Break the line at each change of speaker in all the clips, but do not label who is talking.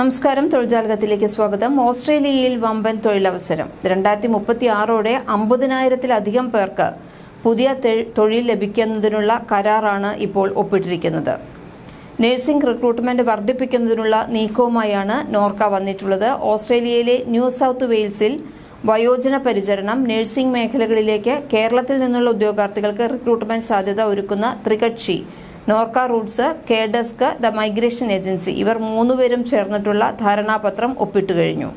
നമസ്കാരം. തൊഴിൽജാലകത്തിലേക്ക് സ്വാഗതം. ഓസ്ട്രേലിയയിൽ വമ്പൻ തൊഴിലവസരം. രണ്ടായിരത്തി മുപ്പത്തി ആറോടെ അമ്പതിനായിരത്തിലധികം പേർക്ക് പുതിയ തൊഴിൽ ലഭിക്കുന്നതിനുള്ള കരാറാണ് ഇപ്പോൾ ഒപ്പിട്ടിരിക്കുന്നത്. നഴ്സിംഗ് റിക്രൂട്ട്മെന്റ് വർദ്ധിപ്പിക്കുന്നതിനുള്ള നീക്കവുമായാണ് നോർക്ക വന്നിട്ടുള്ളത്. ഓസ്ട്രേലിയയിലെ ന്യൂ സൗത്ത് വെയിൽസിൽ വയോജന പരിചരണം നഴ്സിംഗ് മേഖലകളിലേക്ക് കേരളത്തിൽ നിന്നുള്ള ഉദ്യോഗാർത്ഥികൾക്ക് റിക്രൂട്ട്മെന്റ് സാധ്യത ഒരുക്കുന്ന ത്രികക്ഷി Norka Roots K DISC the migration agency ഇവർ മൂന്നുപേരും ചേർന്നിട്ടുള്ള ധാരണാപത്രം ഒപ്പിട്ടു കഴിഞ്ഞു.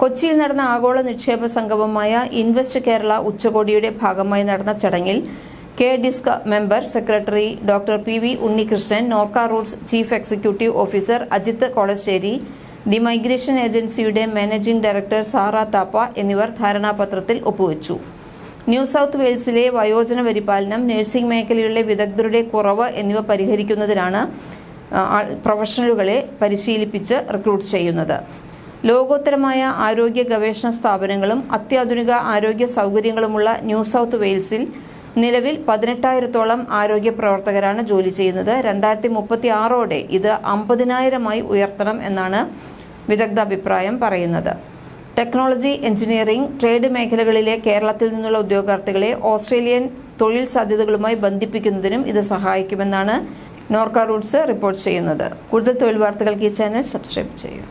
കൊച്ചിയിൽ നടന്ന ആഗോള നിക്ഷേപ സംഗമമായ ഇൻവെസ്റ്റ് കേരള ഉച്ചകോടിയുടെ ഭാഗമായി നടന്ന ചടങ്ങിൽ K DISC member secretary doctor P V Unnikrishnan Norka Roots chief executive officer Ajith Kolassery the migration ഏജൻസിയുടെ മാനേജിംഗ് ഡയറക്ടർ സാറ താപ്പ എന്നിവർ ധാരണാപത്രത്തിൽ ഒപ്പുവെച്ചു. ന്യൂ സൗത്ത് വെയിൽസിലെ വയോജന പരിപാലനം നഴ്സിംഗ് മേഖലയിലെ വിദഗ്ധരുടെ കുറവ് എന്നിവ പരിഹരിക്കുന്നതിനാണ് പ്രൊഫഷണലുകളെ പരിശീലിപ്പിച്ച് റിക്രൂട്ട് ചെയ്യുന്നത്. ലോകോത്തരമായ ആരോഗ്യ ഗവേഷണ സ്ഥാപനങ്ങളും അത്യാധുനിക ആരോഗ്യ സൗകര്യങ്ങളുമുള്ള ന്യൂ സൗത്ത് വെയിൽസിൽ നിലവിൽ പതിനെട്ടായിരത്തോളം ആരോഗ്യ പ്രവർത്തകരാണ് ജോലി ചെയ്യുന്നത്. രണ്ടായിരത്തി മുപ്പത്തി ആറോടെ ഇത് അമ്പതിനായിരമായി ഉയർത്തണം എന്നാണ് വിദഗ്ധ അഭിപ്രായം പറയുന്നത്. ടെക്നോളജി എഞ്ചിനീയറിംഗ് ട്രേഡ് മേഖലകളിലെ കേരളത്തിൽ നിന്നുള്ള ഉദ്യോഗാർത്ഥികളെ ഓസ്ട്രേലിയൻ തൊഴിൽ സാധ്യതകളുമായി ബന്ധിപ്പിക്കുന്നതിനും ഇത് സഹായിക്കുമെന്നാണ് നോർക്ക റൂട്ട്സ് റിപ്പോർട്ട് ചെയ്യുന്നത്. കൂടുതൽ തൊഴിൽ വാർത്തകൾക്ക് ഈ ചാനൽ സബ്സ്ക്രൈബ് ചെയ്യൂ.